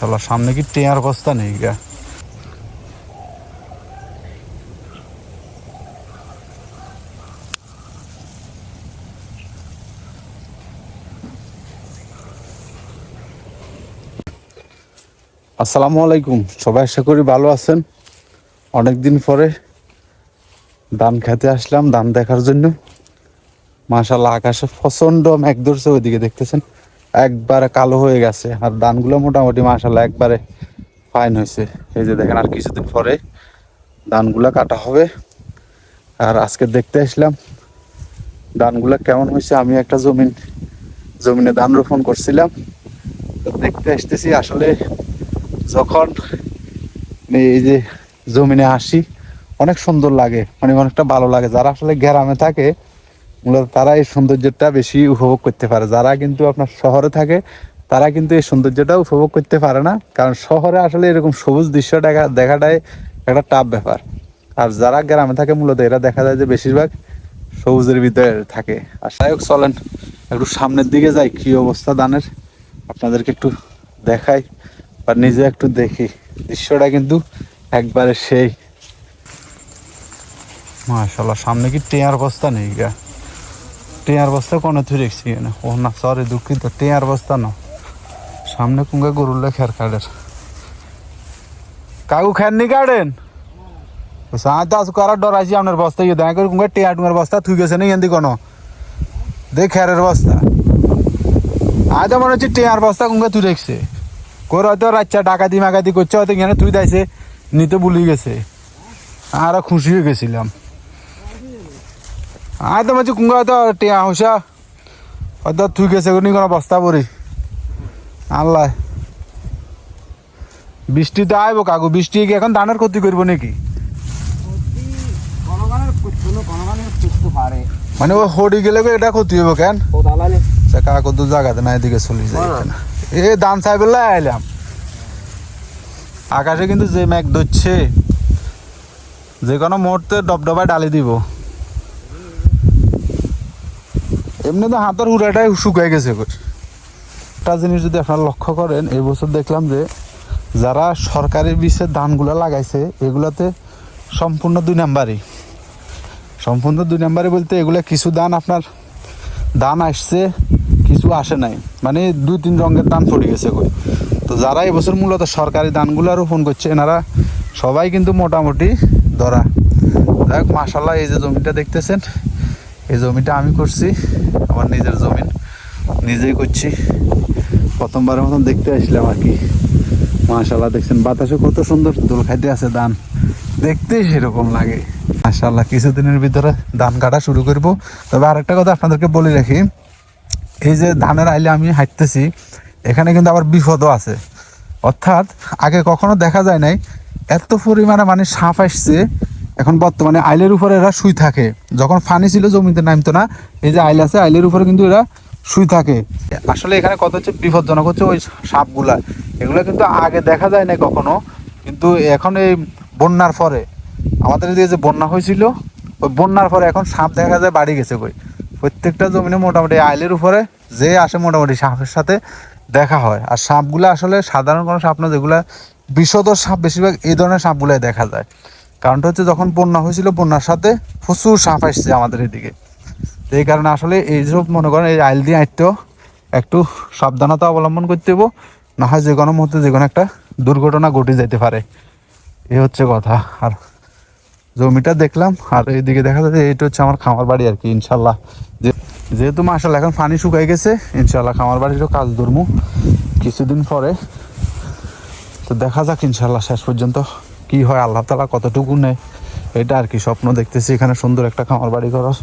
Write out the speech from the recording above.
মাশাল্লাহ সামনে কি টেয়ার বস্তা নেই গা? আসসালামু আলাইকুম, সবাই আশা করি ভালো আছেন। অনেকদিন পরে ধান খেতে আসলাম, ধান দেখার জন্য। মাশাল্লাহ আকাশে প্রচণ্ড মেঘ ধরছে ওইদিকে দেখতেছেন। একবারে কালো হয়ে গেছে। আর ধানগুলো মোটামুটি মাশাল্লাহ একবারে ফাইন হয়েছে। এই যে দেখেন, আর কিছুদিন পরে ধানগুলা কাটা হবে। আর আজকে দেখতে আসলাম ধানগুলা কেমন হয়েছে। আমি একটা জমিন, জমিনে ধান রোপণ করছিলাম। তো দেখতে আসতেছি, আসলে যখন এই যে জমিনে আসি, অনেক সুন্দর লাগে মানে অনেকটা ভালো লাগে। যারা আসলে গ্রামে থাকে মূলত তারা এই সৌন্দর্যটা বেশি উপভোগ করতে পারে। যারা কিন্তু আপনার শহরে থাকে, তারা কিন্তু এই সৌন্দর্যটা উপভোগ করতে পারে না। কারণ শহরে আসলে এরকম সবুজ দৃশ্য দেখা, দেখাটাই একটা টাফ ব্যাপার। আর যারা গ্রামে থাকে, মূলত এরা দেখা যায় যে বেশিরভাগ সবুজের ভিতরে থাকে। আর যাই হোক, চলেন একটু সামনের দিকে যাই, কি অবস্থা দানের আপনাদেরকে একটু দেখাই বা নিজে একটু দেখি। দৃশ্যটা কিন্তু একবারে সেই। মাশাল্লাহ সামনে কি টেয়ার বস্তা নেই গা? টেয়ার বস্তা কোনো তুই রেখছি? না ও না সরি দুঃখিত, টেয়ার বস্তা না সামনে কুঙ্গা গরুলে খের কাটের। কাকু, খের নি কাটেন? সাঁত আজ করার ডর আছি আপনার বস্তা। ইয়ে দেখা করে কুঙ্গা টেয়ার টুঙ্গার বস্তা থুই গেছে না, এন্দি কোনো? দেখ খেরের বস্তা। আজ মনে হচ্ছে টেয়ার বস্তা কুঙ্গা তুই রেখছে। করে হয়তো রাচ্চা ডাকাতি মাকাতি করছে, হয়তো এখানে তুই দাইছে, নিতে ভুলি গেছে। আর খুশি হয়ে গেছিলাম। আর তো মাঝে কুঙ্গা হয়তো টিয়া হইসা। হয়তো তুই গেছে নি কোনো বস্তা পরি আল্লাহ। বৃষ্টি তো আইব কাকু, বৃষ্টি কি এখন ধানের ক্ষতি করব নাকি? মানে ও হড়ি গেলে এটা ক্ষতি হইব কেন? কাকু দু জায়গাতে না এদিকে চলে যায় এ, ধান সাইবেলা আইলাম। আকাশে কিন্তু যে মেঘ ধরছে, যে কোনো মুহূর্তে ডবডবায় ডালি দিব। এমনি তো হাতের উড়াটাই শুকাই গেছে। একটা জিনিস যদি আপনারা লক্ষ্য করেন, এই বছর দেখলাম যে যারা সরকারি বিষে ধানগুলো লাগাইছে, এগুলাতে সম্পূর্ণ দুই নাম্বারই। সম্পূর্ণ দুই নাম্বারই বলতে এগুলা কিছু ধান আপনার, ধান আসছে, কিছু আসে নাই। মানে দুই, তিন রঙের ধান পড়ে গেছে কই। তো যারা এবছর মূলত সরকারি ধানগুলো রোপণ করছে, এনারা সবাই কিন্তু মোটামুটি ধরা। দেখ মাসাল্লাহ এই যে জমিটা দেখতেছেন এই জমিটা আমি করছি, আমার নিজের জমিন। নিজেই করছি। প্রথমবারের মতন দেখতে আসলাম আর কি। মাশাল্লাহ দেখছেন বাতাসে কত সুন্দর। দোল খাইতে আছে ধান। দেখতে সেরকম লাগে। মাশাল্লাহ কিছুদিনের ভিতরে ধান কাটা শুরু করব। তবে আরেকটা কথা আপনাদেরকে বলে রাখি, এই যে ধানের আইলে আমি হাঁটতেছি, এখানে কিন্তু আবার বিপদও আছে। অর্থাৎ আগে কখনো দেখা যায় নাই, এত পরিমাণে মানে সাপ আসছে এখন বর্তমানে আইলের উপরে এরা শুই থাকে। যখন ফানি ছিল, জমিতে নামতো না। এই যে আইল আছে, আইলের উপরে কিন্তু এরা শুই থাকে। আসলে এখানে কত হচ্ছে বিপজ্জনক হচ্ছে ওই সাপগুলা। এগুলো কিন্তু আগে দেখা যায় না কখনো। কিন্তু এখন এই বন্যার পরে, আমাদের এদিকে যে বন্যা হয়েছিল, ওই বন্যার পরে এখন সাপ দেখা যায় বাড়ি গেছে কই। প্রত্যেকটা জমিনে মোটামুটি আইলের উপরে যে আসে মোটামুটি সাপের সাথে দেখা হয়। আর সাপগুলো আসলে সাধারণ কোনো সাপ না, যেগুলা বিষধর সাপ বেশিরভাগ এই ধরনের সাপগুলাই দেখা যায়। কারণটা হচ্ছে যখন বন্যা হয়েছিল, বন্যার সাথে প্রচুর সাপ আসছে আমাদের এদিকে। তো এই কারণে আসলে এই এইসব মনে করেন এই আইল দিয়ে আইতেও একটু সাবধানতা অবলম্বন করতে হব না হয় যে কোনো মুহূর্তে যে কোনো একটা দুর্ঘটনা ঘটে যেতে পারে। এ হচ্ছে কথা। আর জমিটা দেখলাম, আর এইদিকে দেখা যাচ্ছে এইটা হচ্ছে আমার খামার বাড়ি আর কি, ইনশাল্লাহ। যেহেতু মাসাল এখন পানি শুকাই গেছে, ইনশাল্লাহ খামার বাড়িরও কাজ ধরমু। কিছুদিন পরে, তো দেখা যাক ইনশাল্লাহ শেষ পর্যন্ত কি হয়, আল্লাহ তালা কতটুকু নেয়? এটা আর কি স্বপ্ন দেখতেছি, এখানে সুন্দর একটা খামার বাড়ি করার